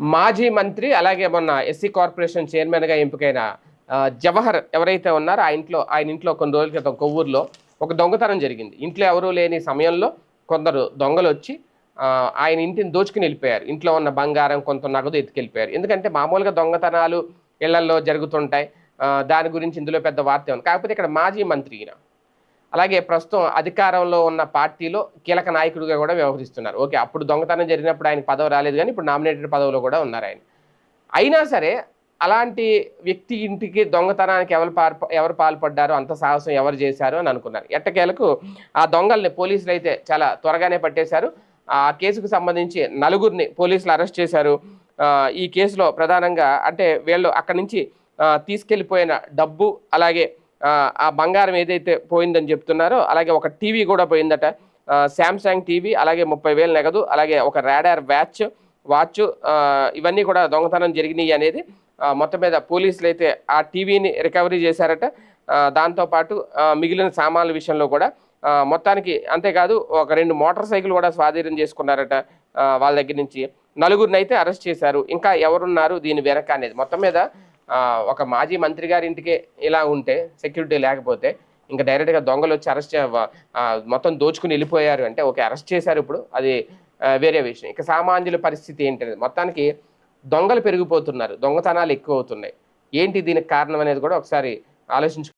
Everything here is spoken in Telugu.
మాజీ మంత్రి అలాగే మొన్న ఎస్సీ కార్పొరేషన్ చైర్మన్గా ఎంపికైన జవహర్ ఎవరైతే ఉన్నారో ఆ ఇంట్లో ఆయన ఇంట్లో కొన్ని రోజుల క్రితం కొవ్వూరులో ఒక దొంగతనం జరిగింది. ఇంట్లో ఎవరూ లేని సమయంలో కొందరు దొంగలు వచ్చి ఆయన ఇంటిని దోచుకుని వెళ్ళిపోయారు. ఇంట్లో ఉన్న బంగారం కొంత నగదు ఎత్తుకెళ్ళిపోయారు. ఎందుకంటే మామూలుగా దొంగతనాలు ఇళ్ళలో జరుగుతుంటాయి. దాని గురించి ఇందులో పెద్ద వార్త ఉంది కాకపోతే ఇక్కడ మాజీ మంత్రి ఈయన అలాగే ప్రస్తుతం అధికారంలో ఉన్న పార్టీలో కీలక నాయకుడిగా కూడా వ్యవహరిస్తున్నారు. ఓకే అప్పుడు దొంగతనం జరిగినప్పుడు ఆయన పదవి రాలేదు కానీ ఇప్పుడు నామినేటెడ్ పదవిలో కూడా ఉన్నారు ఆయన. అయినా సరే అలాంటి వ్యక్తి ఇంటికి దొంగతనానికి ఎవరు పాల్ప ఎవరు పాల్పడ్డారు అంత సాహసం ఎవరు చేశారు అని అనుకున్నారు. ఎట్టకేలకు ఆ దొంగల్ని పోలీసులు అయితే చాలా త్వరగానే పట్టేశారు. ఆ కేసుకు సంబంధించి నలుగురిని పోలీసులు అరెస్ట్ చేశారు. ఈ కేసులో ప్రధానంగా అంటే వీళ్ళు అక్కడి నుంచి తీసుకెళ్ళిపోయిన డబ్బు అలాగే ఆ, బంగారం ఏదైతే పోయిందని చెప్తున్నారో అలాగే ఒక టీవీ కూడా పోయిందట. శాంసంగ్ టీవీ అలాగే ముప్పై వేలు నగదు అలాగే ఒక రాడార్ వ్యాచ్ వాచ్ ఇవన్నీ కూడా దొంగతనం జరిగినాయి అనేది మొత్తం మీద పోలీసులు అయితే ఆ టీవీని రికవరీ చేశారట. దాంతోపాటు మిగిలిన సామాన్ల విషయంలో కూడా మొత్తానికి అంతేకాదు ఒక రెండు మోటార్ సైకిల్ కూడా స్వాధీనం చేసుకున్నారట వాళ్ళ దగ్గర నుంచి. నలుగురిని అయితే అరెస్ట్ చేశారు. ఇంకా ఎవరున్నారు దీని వెనక అనేది. మొత్తం మీద ఒక మాజీ మంత్రి గారి ఇంటికే ఇలా ఉంటే సెక్యూరిటీ లేకపోతే ఇంకా డైరెక్ట్గా దొంగలు వచ్చి అరెస్ట్ మొత్తం దోచుకుని వెళ్ళిపోయారు అంటే ఓకే అరెస్ట్ చేశారు ఇప్పుడు. అది వేరే విషయం. ఇక సామాన్యుల పరిస్థితి ఏంటనేది. మొత్తానికి దొంగలు పెరిగిపోతున్నారు. దొంగతనాలు ఎక్కువ అవుతున్నాయి ఏంటి దీనికి కారణం అనేది కూడా ఒకసారి ఆలోచించు